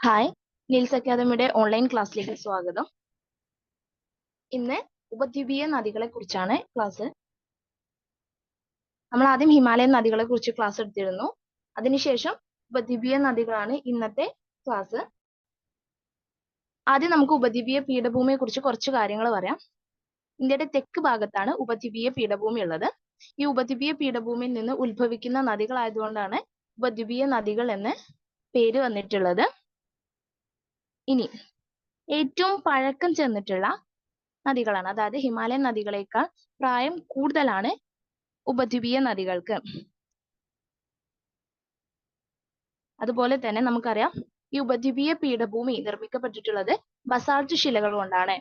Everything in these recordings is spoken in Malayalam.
ഹായ് നീൽസ് അക്കാദമിയുടെ ഓൺലൈൻ ക്ലാസ്സിലേക്ക് സ്വാഗതം. ഇന്ന് ഉപദ്വീപീയ നദികളെ കുറിച്ചാണ് ക്ലാസ് നമ്മൾ ആദ്യം ഹിമാലയൻ നദികളെ കുറിച്ച് ക്ലാസ് എടുത്തിരുന്നു. അതിനുശേഷം ഉപദ്വീപീയ നദികളാണ് ഇന്നത്തെ ക്ലാസ് ആദ്യം നമുക്ക് ഉപദ്വീപീയ പീഠഭൂമിയെ കുറിച്ച് കുറച്ച് കാര്യങ്ങൾ പറയാം. ഇന്ത്യയുടെ തെക്ക് ഭാഗത്താണ് ഉപദ്വീപീയ പീഠഭൂമി ഉള്ളത്. ഈ ഉപദ്വീപീയ പീഠഭൂമിയിൽ നിന്ന് ഉത്ഭവിക്കുന്ന നദികളായതുകൊണ്ടാണ് ഉപദ്വീപീയ നദികൾ എന്ന് പേര് വന്നിട്ടുള്ളത്. ഇനി ഏറ്റവും പഴക്കം ചെന്നിട്ടുള്ള നദികളാണ്. അതായത് ഹിമാലയൻ നദികളേക്കാൾ പ്രായം കൂടുതലാണ് ഉപദ്വീപീയ നദികൾക്ക്. അതുപോലെ തന്നെ നമുക്കറിയാം ഈ ഉപദ്വീപീയ പീഠഭൂമി നിർമ്മിക്കപ്പെട്ടിട്ടുള്ളത് ബസാൾട്ട് ശിലകൾ കൊണ്ടാണ്.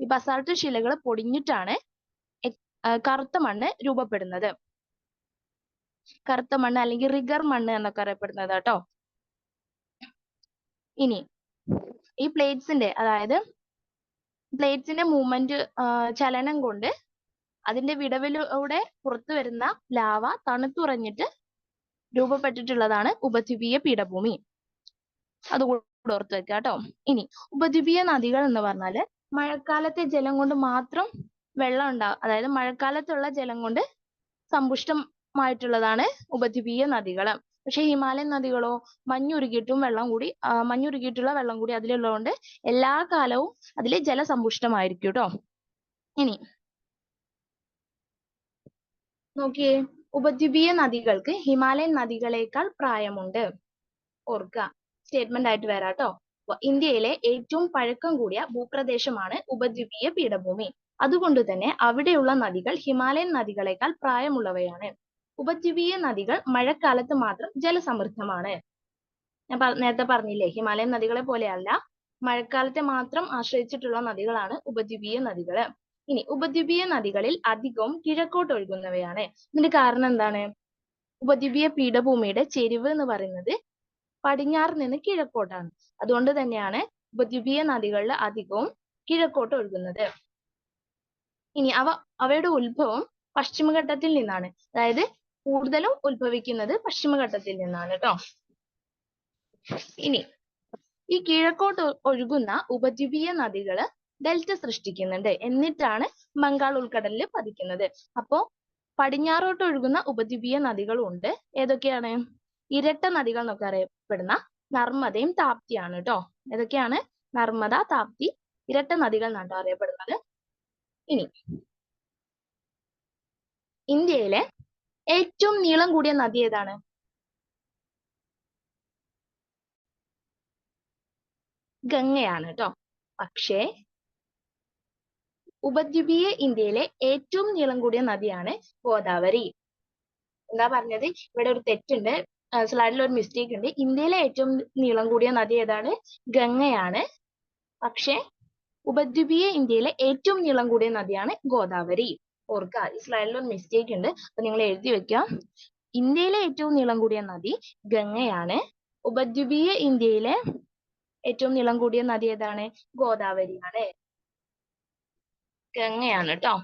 ഈ ബസാൾട്ട് ശിലകൾ പൊടിഞ്ഞിട്ടാണ് കറുത്ത മണ്ണ് രൂപപ്പെടുന്നത്. കറുത്ത മണ്ണ് അല്ലെങ്കിൽ റിഗർ മണ്ണ് എന്നൊക്കെ അറിയപ്പെടുന്നത് കേട്ടോ. ഇനി ഈ പ്ലേറ്റ്സിന്റെ അതായത് പ്ലേറ്റ്സിന്റെ മൂവ്മെന്റ് ചലനം കൊണ്ട് അതിന്റെ വിടവിലൂടെ പുറത്തു വരുന്ന ലാവ തണുത്തുറഞ്ഞിട്ട് രൂപപ്പെട്ടിട്ടുള്ളതാണ് ഉപദ്വീപീയ പീഠഭൂമി. അതുകൂടെ ഓർത്ത് വെക്കുക കേട്ടോ. ഇനി ഉപദ്വീപീയ നദികൾ എന്ന് പറഞ്ഞാൽ മഴക്കാലത്തെ ജലം കൊണ്ട് മാത്രം വെള്ളം ഉണ്ടാവും അതായത് മഴക്കാലത്തുള്ള ജലം കൊണ്ട് സമ്പുഷ്ടമായിട്ടുള്ളതാണ് ഉപദ്വീപീയ നദികൾ പക്ഷെ ഹിമാലയൻ നദികളോ മഞ്ഞുരുകിയിട്ടും വെള്ളം കൂടി മഞ്ഞുരുകിയിട്ടുള്ള വെള്ളം കൂടി അതിലുള്ളതുകൊണ്ട് എല്ലാ കാലവും അതിൽ ജലസമ്പുഷ്ടമായിരിക്കും ട്ടോ. ഇനി നോക്കിയേ ഉപദ്വീപീയ നദികൾക്ക് ഹിമാലയൻ നദികളേക്കാൾ പ്രായമുണ്ട്. ഓർക്കുക സ്റ്റേറ്റ്മെന്റ് ആയിട്ട് വരാം കേട്ടോ ഇന്ത്യയിലെ ഏറ്റവും പഴക്കം കൂടിയ ഭൂപ്രദേശമാണ് ഉപദ്വീപീയ പീഠഭൂമി. അതുകൊണ്ട് തന്നെ അവിടെയുള്ള നദികൾ ഹിമാലയൻ നദികളേക്കാൾ പ്രായമുള്ളവയാണ്. ഉപദ്വീപീയ നദികൾ മഴക്കാലത്ത് മാത്രം ജലസമൃദ്ധമാണ്. ഞാൻ നേരത്തെ പറഞ്ഞില്ലേ ഹിമാലയൻ നദികളെ പോലെയല്ല മഴക്കാലത്തെ മാത്രം ആശ്രയിച്ചിട്ടുള്ള നദികളാണ് ഉപദ്വീപീയ നദികൾ ഇനി ഉപദ്വീപീയ നദികളിൽ അധികവും കിഴക്കോട്ട് ഒഴുകുന്നവയാണ്. ഇതിന്റെ കാരണം എന്താണ്? ഉപദ്വീപീയ പീഠഭൂമിയുടെ ചെരിവ് എന്ന് പറയുന്നത് പടിഞ്ഞാറ് നിന്ന് കിഴക്കോട്ടാണ്. അതുകൊണ്ട് തന്നെയാണ് ഉപദ്വീപീയ നദികളിൽ അധികവും കിഴക്കോട്ട് ഒഴുകുന്നത്. ഇനി അവ അവയുടെ ഉത്ഭവം പശ്ചിമഘട്ടത്തിൽ നിന്നാണ്. അതായത് കൂടുതലും ഉത്ഭവിക്കുന്നത് പശ്ചിമഘട്ടത്തിൽ നിന്നാണ് കേട്ടോ. ഇനി ഈ കിഴക്കോട്ട് ഒഴുകുന്ന ഉപദ്വീപീയ നദികൾ ഡെൽറ്റ സൃഷ്ടിക്കുന്നുണ്ട്. എന്നിട്ടാണ് ബംഗാൾ ഉൾക്കടലിൽ പതിക്കുന്നത്. അപ്പോ പടിഞ്ഞാറോട്ട് ഒഴുകുന്ന ഉപദ്വീപീയ നദികളും ഉണ്ട്. ഏതൊക്കെയാണ്? ഇരട്ട നദികൾ എന്നൊക്കെ അറിയപ്പെടുന്ന നർമ്മദയും താപ്തിയാണ് കേട്ടോ. ഏതൊക്കെയാണ്? നർമ്മദ താപ്തി ഇരട്ട നദികൾ എന്നാണ് അറിയപ്പെടുന്നത്. ഇനി ഇന്ത്യയിലെ ഏറ്റവും നീളം കൂടിയ നദി ഏതാണ്? ഗംഗയാണ് കേട്ടോ പക്ഷേ ഉപദ്വീപീയ ഇന്ത്യയിലെ ഏറ്റവും നീളം കൂടിയ നദിയാണ് ഗോദാവരി. എന്താ പറഞ്ഞത്? ഇവിടെ ഒരു തെറ്റുണ്ട്. സ്ലൈഡിൽ ഒരു മിസ്റ്റേക്ക് ഉണ്ട്. ഇന്ത്യയിലെ ഏറ്റവും നീളം കൂടിയ നദി ഏതാണ്? ഗംഗയാണ്. പക്ഷേ ഉപദ്വീപീയ ഇന്ത്യയിലെ ഏറ്റവും നീളം കൂടിയ നദിയാണ് ഗോദാവരി. ഓർക്കുക ഈ സ്ലൈഡിൽ ഒരു മിസ്റ്റേക്ക് ഉണ്ട്. അപ്പൊ നിങ്ങൾ എഴുതി വെക്കുക ഇന്ത്യയിലെ ഏറ്റവും നീളം കൂടിയ നദി ഗംഗയാണ്. ഉപദ്വീപീയ ഇന്ത്യയിലെ ഏറ്റവും നീളം കൂടിയ നദി ഏതാണ്? ഗോദാവരിയാണ്. ഗംഗയാണ് കേട്ടോ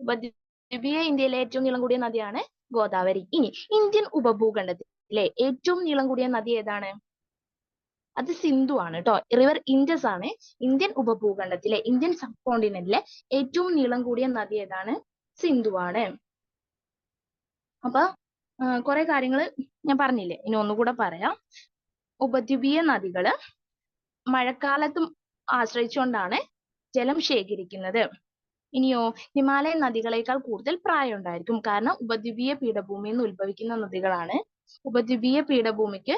ഉപദ്വീപീയ ഇന്ത്യയിലെ ഏറ്റവും നീളം കൂടിയ നദിയാണ് ഗോദാവരി. ഇനി ഇന്ത്യൻ ഉപഭൂഖണ്ഡത്തിലെ ഏറ്റവും നീളം കൂടിയ നദി ഏതാണ്? അത് സിന്ധു ആണ് കേട്ടോ റിവർ ഇൻഡസ് ആണ്. ഇന്ത്യൻ ഉപഭൂഖണ്ഡത്തിലെ ഇന്ത്യൻ സബ് കോണ്ടിനെന്റിലെ ഏറ്റവും നീളം കൂടിയ നദി ഏതാണ്? സിന്ധു ആണ് അപ്പൊ കുറെ കാര്യങ്ങൾ ഞാൻ പറഞ്ഞില്ലേ? ഇനി ഒന്നുകൂടെ പറയാം. ഉപദ്വീപീയ നദികൾ മഴക്കാലത്തും ആശ്രയിച്ചുകൊണ്ടാണ് ജലം ശേഖരിക്കുന്നത്. ഇനിയോ ഹിമാലയൻ നദികളേക്കാൾ കൂടുതൽ പ്രായം ഉണ്ടായിരിക്കും കാരണം ഉപദ്വീപീയ പീഠഭൂമിയിൽ നിന്ന് ഉത്ഭവിക്കുന്ന നദികളാണ്. ഉപദ്വീപീയ പീഠഭൂമിക്ക്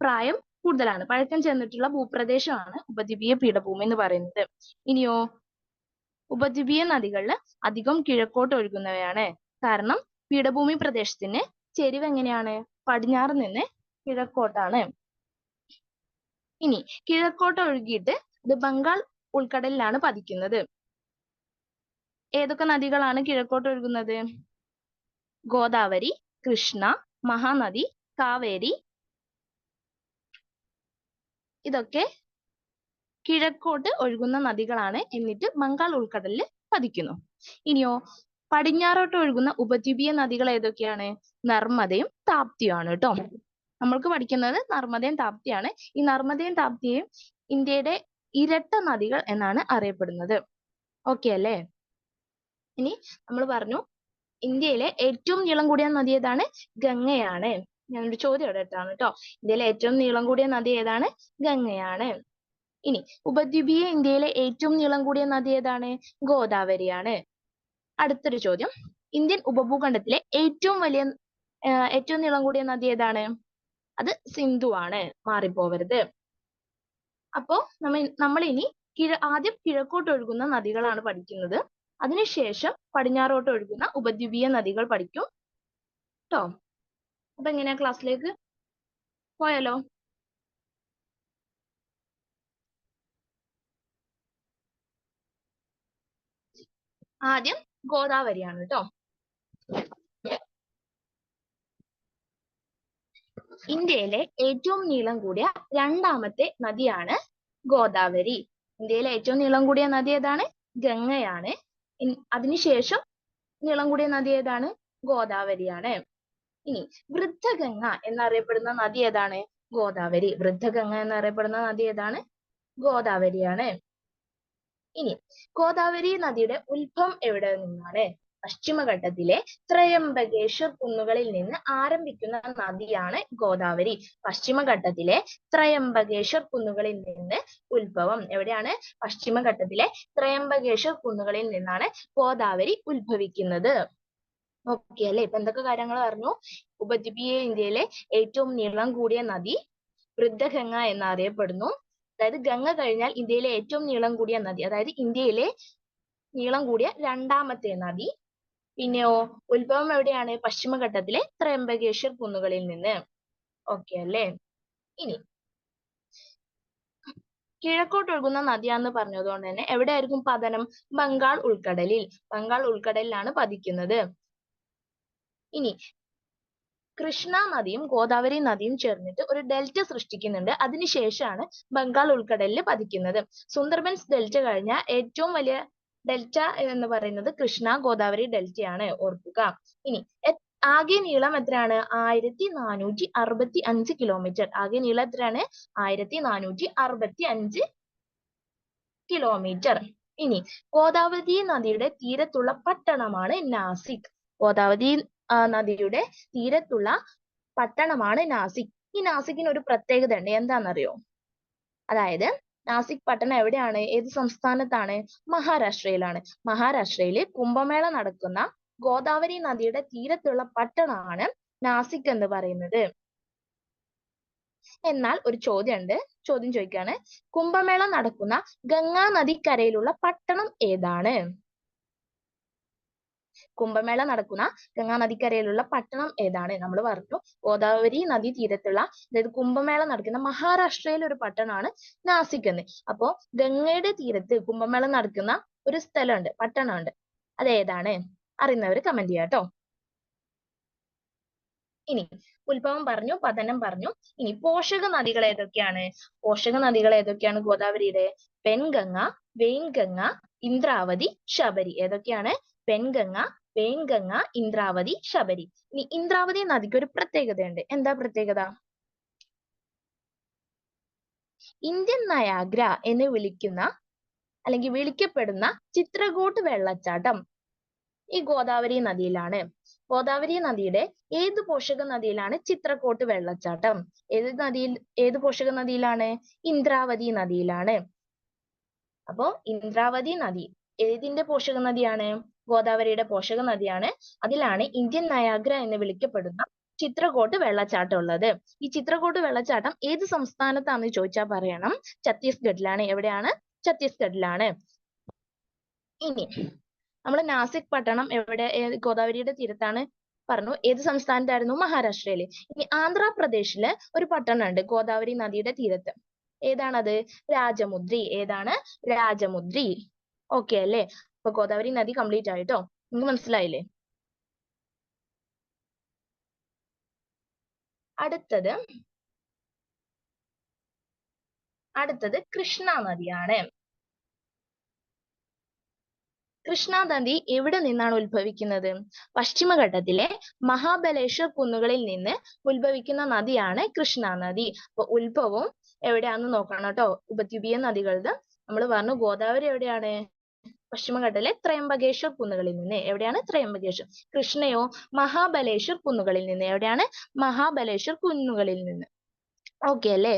പ്രായം കൂടുതലാണ്. പഴക്കം ചെന്നിട്ടുള്ള ഭൂപ്രദേശമാണ് ഉപദ്വീപീയ പീഠഭൂമി എന്ന് പറയുന്നത്. ഇനിയോ ഉപദ്വീപീയ നദികളിൽ അധികം കിഴക്കോട്ട് ഒഴുകുന്നവയാണ്. കാരണം പീഠഭൂമി പ്രദേശത്തിന് ചെരിവ് എങ്ങനെയാണ്? പടിഞ്ഞാറ് നിന്ന് കിഴക്കോട്ടാണ്. ഇനി കിഴക്കോട്ട് ഒഴുകിയിട്ട് ഇത് ബംഗാൾ ഉൾക്കടലിലാണ് പതിക്കുന്നത്. ഏതൊക്കെ നദികളാണ് കിഴക്കോട്ട് ഒഴുകുന്നത്? ഗോദാവരി കൃഷ്ണ മഹാനദി കാവേരി. ഇതൊക്കെ കിഴക്കോട്ട് ഒഴുകുന്ന നദികളാണ് എന്നിട്ട് ബംഗാൾ ഉൾക്കടലിൽ പതിക്കുന്നു. ഇനിയോ പടിഞ്ഞാറോട്ട് ഒഴുകുന്ന ഉപദ്വീപീയ നദികൾ ഏതൊക്കെയാണ്? നർമ്മദയും താപ്തിയും ആണ് കേട്ടോ നമ്മൾക്ക് പഠിക്കുന്നത് നർമ്മദയും താപ്തിയാണ്. ഈ നർമ്മദയും താപ്തിയും ഇന്ത്യയുടെ ഇരട്ട നദികൾ എന്നാണ് അറിയപ്പെടുന്നത്. ഓക്കെ അല്ലേ? ഇനി നമ്മൾ പറഞ്ഞു ഇന്ത്യയിലെ ഏറ്റവും നീളം കൂടിയ നദി ഏതാണ്? ഗംഗയാണ്. ഞാനൊരു ചോദ്യം ഇവിടെ ഇട്ടാണ് കേട്ടോ ഇന്ത്യയിലെ ഏറ്റവും നീളം കൂടിയ നദി ഏതാണ്? ഗംഗയാണ്. ഇനി ഉപദ്വീപീയ ഇന്ത്യയിലെ ഏറ്റവും നീളം കൂടിയ നദി ഏതാണ്? ഗോദാവരിയാണ്. അടുത്തൊരു ചോദ്യം. ഇന്ത്യൻ ഉപഭൂഖണ്ഡത്തിലെ ഏറ്റവും വലിയ ഏറ്റവും നീളം കൂടിയ നദി ഏതാണ്? അത് സിന്ധു ആണ്. മാറിപ്പോവരുത്. അപ്പോ നമ്മ നമ്മൾ ഇനി കിഴ ആദ്യം കിഴക്കോട്ട് ഒഴുകുന്ന നദികളാണ് പഠിക്കുന്നത്. അതിനുശേഷം പടിഞ്ഞാറോട്ട് ഒഴുകുന്ന ഉപദ്വീപീയ നദികൾ പഠിക്കും. ട്ടോ. അപ്പൊ എങ്ങനെയാ ക്ലാസ്സിലേക്ക്? പോയാലോ? ആദ്യം ഗോദാവരിയാണ് കേട്ടോ ഇന്ത്യയിലെ ഏറ്റവും നീളം കൂടിയ രണ്ടാമത്തെ നദിയാണ് ഗോദാവരി. ഇന്ത്യയിലെ ഏറ്റവും നീളം കൂടിയ നദി ഏതാണ്? ഗംഗയാണ്. അതിനുശേഷം നീളം കൂടിയ നദി ഏതാണ്? ഗോദാവരിയാണ്. ഇനി വൃദ്ധഗംഗ എന്നറിയപ്പെടുന്ന നദി ഏതാണ്? ഗോദാവരി. വൃദ്ധഗംഗ എന്നറിയപ്പെടുന്ന നദി ഏതാണ്? ഗോദാവരിയാണ്. ഇനി ഗോദാവരി നദിയുടെ ഉത്ഭവം എവിടെ നിന്നാണ്? പശ്ചിമഘട്ടത്തിലെ ത്രയംബകേശ്വർ കുന്നുകളിൽ നിന്ന് ആരംഭിക്കുന്ന നദിയാണ് ഗോദാവരി. പശ്ചിമഘട്ടത്തിലെ ത്രയംബകേശ്വർ കുന്നുകളിൽ നിന്ന് ഉത്ഭവം എവിടെയാണ്? പശ്ചിമഘട്ടത്തിലെ ത്രയംബകേശ്വർ കുന്നുകളിൽ നിന്നാണ് ഗോദാവരി ഉത്ഭവിക്കുന്നത്. ഓക്കെ അല്ലെ? ഇപ്പൊ എന്തൊക്കെ കാര്യങ്ങൾ പറഞ്ഞു? ഉപദ്വീപീയ ഇന്ത്യയിലെ ഏറ്റവും നീളം കൂടിയ നദി വൃദ്ധഗംഗ എന്നറിയപ്പെടുന്നു. അതായത് ഗംഗ കഴിഞ്ഞാൽ ഇന്ത്യയിലെ ഏറ്റവും നീളം കൂടിയ നദി അതായത് ഇന്ത്യയിലെ നീളം കൂടിയ രണ്ടാമത്തെ നദി. പിന്നെയോ ഉത്ഭവം എവിടെയാണ്? പശ്ചിമഘട്ടത്തിലെ ത്രയംബകേശ്വർ കുന്നുകളിൽ നിന്ന്. ഓക്കെ അല്ലേ? ഇനി കിഴക്കോട്ട് ഒഴുകുന്ന നദിയാന്ന് പറഞ്ഞതുകൊണ്ട് തന്നെ എവിടെയായിരിക്കും പതനം? ബംഗാൾ ഉൾക്കടലിൽ. ബംഗാൾ ഉൾക്കടലിലാണ് പതിക്കുന്നത്. ഇനി കൃഷ്ണ നദിയും ഗോദാവരി നദിയും ചേർന്നിട്ട് ഒരു ഡെൽറ്റ സൃഷ്ടിക്കുന്നുണ്ട്. അതിനുശേഷമാണ് ബംഗാൾ ഉൾക്കടലിൽ പതിക്കുന്നത്. സുന്ദർബൻസ് ഡെൽറ്റ കഴിഞ്ഞ ഏറ്റവും വലിയ ഡെൽറ്റ എന്ന് പറയുന്നത് കൃഷ്ണ ഗോദാവരി ഡെൽറ്റയാണ് ഓർക്കുക. ഇനി ആകെ നീളം എത്രയാണ്? ആയിരത്തി നാനൂറ്റി അറുപത്തി അഞ്ച് കിലോമീറ്റർ ആകെ നീളം എത്രയാണ്? ആയിരത്തി നാനൂറ്റി അറുപത്തി അഞ്ച് കിലോമീറ്റർ ഇനി ഗോദാവരി നദിയുടെ തീരത്തുള്ള പട്ടണമാണ് നാസിക്. ഗോദാവരി നദിയുടെ തീരത്തുള്ള പട്ടണമാണ് നാസിക്. ഈ നാസിക്കിന് ഒരു പ്രത്യേകത ഉണ്ട് എന്താണെന്നറിയോ? അതായത് നാസിക് പട്ടണം എവിടെയാണ്? ഏത് സംസ്ഥാനത്താണ്? മഹാരാഷ്ട്രയിലാണ്. മഹാരാഷ്ട്രയിൽ കുംഭമേള നടക്കുന്ന ഗോദാവരി നദിയുടെ തീരത്തുള്ള പട്ടണമാണ് നാസിക് എന്ന് പറയുന്നത്. എന്നാൽ ഒരു ചോദ്യമുണ്ട്. ചോദ്യം ചോദിക്കാണ് കുംഭമേള നടക്കുന്ന ഗംഗാ നദിക്കരയിലുള്ള പട്ടണം ഏതാണ്? കുംഭമേള നടക്കുന്ന ഗംഗാ നദിക്കരയിലുള്ള പട്ടണം ഏതാണ് നമ്മൾ പറഞ്ഞു. ഗോദാവരി നദി തീരത്തുള്ള അതായത് കുംഭമേള നടക്കുന്ന മഹാരാഷ്ട്രയിലെ ഒരു പട്ടണമാണ് നാസിക് എന്ന് അപ്പോ ഗംഗയുടെ തീരത്ത് കുംഭമേള നടക്കുന്ന ഒരു സ്ഥലമുണ്ട് പട്ടണമുണ്ട്. അത് ഏതാണ് അറിയുന്നവർ കമന്റ് ചെയ്യാം ട്ടോ ഇനി ഉത്ഭവം പറഞ്ഞു പതനം പറഞ്ഞു. ഇനി പോഷക നദികൾ ഏതൊക്കെയാണ്? പോഷക നദികൾ ഏതൊക്കെയാണ് ഗോദാവരിയുടെ? പെൻഗംഗ വെയിൻഗംഗ ഇന്ദ്രാവതി ശബരി ഏതൊക്കെയാണ്? പെൻഗംഗ വെയിൻഗംഗ ഇന്ദ്രാവതി ശബരി. ഇനി ഇന്ദ്രാവതി നദിക്ക് ഒരു പ്രത്യേകതയുണ്ട്. എന്താ പ്രത്യേകത? ഇന്ത്യൻ നയാഗ്ര എന്ന് വിളിക്കുന്ന അല്ലെങ്കിൽ വിളിക്കപ്പെടുന്ന ചിത്രകൂട്ട് വെള്ളച്ചാട്ടം ഈ ഗോദാവരി നദിയിലാണ്. ഗോദാവരി നദിയുടെ ഏത് പോഷക നദിയിലാണ് ചിത്രക്കോട്ട് വെള്ളച്ചാട്ടം? ഏത് നദിയിൽ ഏത് പോഷക നദിയിലാണ്? ഇന്ദ്രാവതി നദിയിലാണ്. അപ്പോ ഇന്ദ്രാവതി നദി ഏതിന്റെ പോഷക നദിയാണ്? ഗോദാവരിയുടെ പോഷക നദിയാണ്. അതിലാണ് ഇന്ത്യൻ നയാഗ്ര എന്ന് വിളിക്കപ്പെടുന്ന ചിത്രകോട്ട് വെള്ളച്ചാട്ടം ഉള്ളത്. ഈ ചിത്രകോട്ട് വെള്ളച്ചാട്ടം ഏത് സംസ്ഥാനത്താണെന്ന് ചോദിച്ചാൽ പറയണം. ഛത്തീസ്ഗഡിലാണ്. എവിടെയാണ്? ഛത്തീസ്ഗഡിലാണ്. ഇനി നമ്മൾ നാസിക് പട്ടണം എവിടെ ഗോദാവരിയുടെ തീരത്താണ് പറഞ്ഞു. ഏത് സംസ്ഥാനത്തായിരുന്നു? മഹാരാഷ്ട്രയിൽ. ഇനി ആന്ധ്രാപ്രദേശിൽ ഒരു പട്ടണമുണ്ട് ഗോദാവരി നദിയുടെ തീരത്ത്. ഏതാണത്? രാജമുദ്രി. ഏതാണ്? രാജമുദ്രി. ഓക്കെ അല്ലേ? അപ്പൊ ഗോദാവരി നദി കംപ്ലീറ്റ് ആയിട്ടോ? നിങ്ങൾക്ക് മനസ്സിലായില്ലേ? അടുത്തത് അടുത്തത് കൃഷ്ണ നദിയാണ്. കൃഷ്ണ നദി എവിടെ നിന്നാണ് ഉത്ഭവിക്കുന്നത്? പശ്ചിമഘട്ടത്തിലെ മഹാബലേശ്വർ കുന്നുകളിൽ നിന്ന് ഉത്ഭവിക്കുന്ന നദിയാണ് കൃഷ്ണ നദി. അപ്പൊ ഉത്ഭവം എവിടെയാണെന്ന് നോക്കണം കേട്ടോ. ഉപദ്വീപീയ നദികളുടെ നമ്മൾ പറഞ്ഞു ഗോദാവരി എവിടെയാണ്? പശ്ചിമഘട്ടത്തിലെ ത്രയംബകേശ്വർ കുന്നുകളിൽ നിന്ന്. എവിടെയാണ് ത്രയംബകേശ്വർ? കൃഷ്ണയോ മഹാബലേശ്വർ കുന്നുകളിൽ നിന്ന്. എവിടെയാണ്? മഹാബലേശ്വർ കുന്നുകളിൽ നിന്ന്. ഓക്കെ അല്ലേ?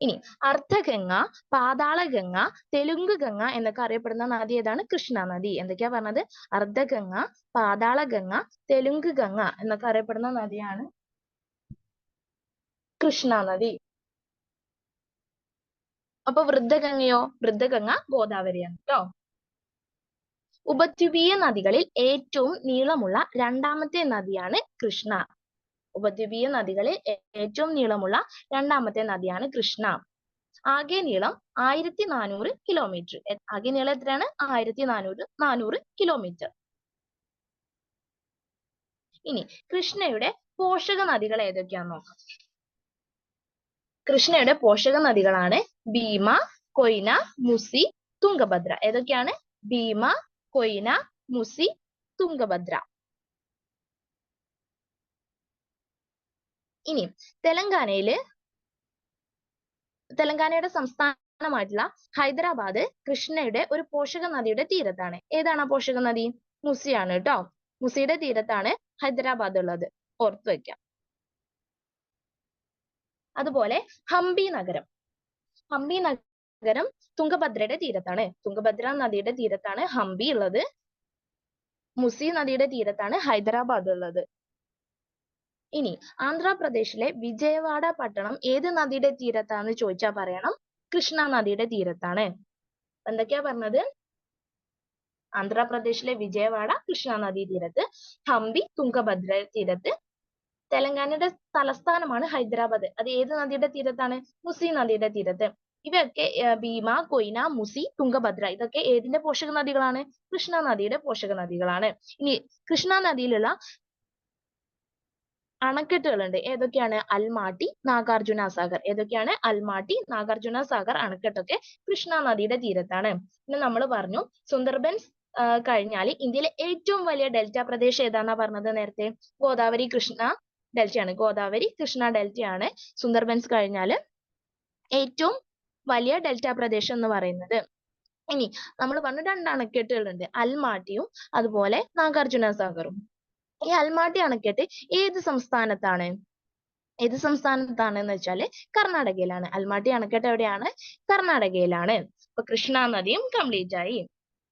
ഇനി അർദ്ധഗംഗ പാതാളഗംഗ തെലുങ്ക് ഗംഗ എന്നൊക്കെ അറിയപ്പെടുന്ന നദി ഏതാണ്? കൃഷ്ണ നദി. എന്തൊക്കെയാ പറഞ്ഞത്? അർദ്ധഗംഗ പാതാളഗംഗ തെലുങ്ക് ഗംഗ എന്നൊക്കെ അറിയപ്പെടുന്ന നദിയാണ് കൃഷ്ണ നദി. അപ്പൊ വൃദ്ധഗംഗയോ വൃദ്ധഗംഗ ഗോദാവരിയാണ് കേട്ടോ ഉപദ്വീപീയ നദികളിൽ ഏറ്റവും നീളമുള്ള രണ്ടാമത്തെ നദിയാണ് കൃഷ്ണ. ഉപദ്വീപീയ നദികളിൽ ഏറ്റവും നീളമുള്ള രണ്ടാമത്തെ നദിയാണ് കൃഷ്ണ. ആകെ നീളം ആയിരത്തി നാനൂറ് കിലോമീറ്റർ ആകെ നീളം എത്രയാണ്? ആയിരത്തി നാനൂറ് നാനൂറ് കിലോമീറ്റർ. ഇനി കൃഷ്ണയുടെ പോഷക നദികൾ ഏതൊക്കെയാന്ന് നോക്കാം. കൃഷ്ണയുടെ പോഷക നദികളാണ് ഭീമ കൊയ്ന മുസി തുംഗഭദ്ര. ഏതൊക്കെയാണ്? ഭീമ കൊയ്ന മുസി തുംഗഭദ്ര. ഇനി തെലങ്കാനയിൽ തെലങ്കാനയുടെ സംസ്ഥാനമായിട്ടുള്ള ഹൈദരാബാദ് കൃഷ്ണയുടെ ഒരു പോഷക നദിയുടെ തീരത്താണ്. ഏതാണ് ആ പോഷക നദി മുസിയാണ് കേട്ടോ. മുസിയുടെ തീരത്താണ് ഹൈദരാബാദ് ഉള്ളത്. ഓർത്തു വെക്കാം. അതുപോലെ ഹംപി നഗരം. ഹംപി നഗരം തുംഗഭദ്രയുടെ തീരത്താണ്. തുങ്കഭദ്ര നദിയുടെ തീരത്താണ് ഹംപി ഉള്ളത്. മുസി നദിയുടെ തീരത്താണ് ഹൈദരാബാദ് ഉള്ളത്. ഇനി ആന്ധ്രാപ്രദേശിലെ വിജയവാഡ പട്ടണം ഏത് നദിയുടെ തീരത്താണെന്ന് ചോദിച്ചാൽ പറയണം. കൃഷ്ണ നദിയുടെ തീരത്താണ്. എന്തൊക്കെയാ പറഞ്ഞത്? ആന്ധ്രാപ്രദേശിലെ വിജയവാഡ കൃഷ്ണ നദി തീരത്ത് ഹംപി തുംഗഭദ്ര തീരത്ത് തെലങ്കാനയുടെ തലസ്ഥാനമാണ് ഹൈദരാബാദ്. അത് ഏത് നദിയുടെ തീരത്താണ്? മുസി നദിയുടെ തീരത്ത്. ഇവയൊക്കെ ഭീമ കൊയ്ന മുസി തുംഗഭദ്ര ഇതൊക്കെ ഏതിന്റെ പോഷക നദികളാണ്? കൃഷ്ണ നദിയുടെ പോഷക നദികളാണ്. ഇനി കൃഷ്ണ നദിയിലുള്ള അണക്കെട്ടുകളുണ്ട്. ഏതൊക്കെയാണ്? അൽമാട്ടി നാഗാർജുന സാഗർ. ഏതൊക്കെയാണ്? അൽമാട്ടി നാഗാർജുന സാഗർ അണക്കെട്ടൊക്കെ കൃഷ്ണ നദിയുടെ തീരത്താണ്. പിന്നെ നമ്മൾ പറഞ്ഞു സുന്ദർബൻസ് കഴിഞ്ഞാൽ ഇന്ത്യയിലെ ഏറ്റവും വലിയ ഡെൽറ്റ പ്രദേശം ഏതാന്നാ പറഞ്ഞത് നേരത്തെ? ഗോദാവരി കൃഷ്ണ ഡെൽറ്റയാണ് ഗോദാവരി കൃഷ്ണ ഡെൽറ്റയാണ് സുന്ദർബൻസ് കഴിഞ്ഞാൽ ഏറ്റവും വലിയ ഡെൽറ്റ പ്രദേശം എന്ന് പറയുന്നത്. ഇനി നമ്മൾ പറഞ്ഞ രണ്ട് അണക്കെട്ടുകളുണ്ട് അൽമാട്ടിയും അതുപോലെ നാഗാർജുന സാഗറും. ഈ അൽമാട്ടി അണക്കെട്ട് ഏത് സംസ്ഥാനത്താണ്? ഏത് സംസ്ഥാനത്താണ് എന്ന് വെച്ചാൽ കർണാടകയിലാണ്. അൽമാട്ടി അണക്കെട്ട് എവിടെയാണ്? കർണാടകയിലാണ്. അപ്പൊ കൃഷ്ണ നദിയും കംപ്ലീറ്റ് ആയി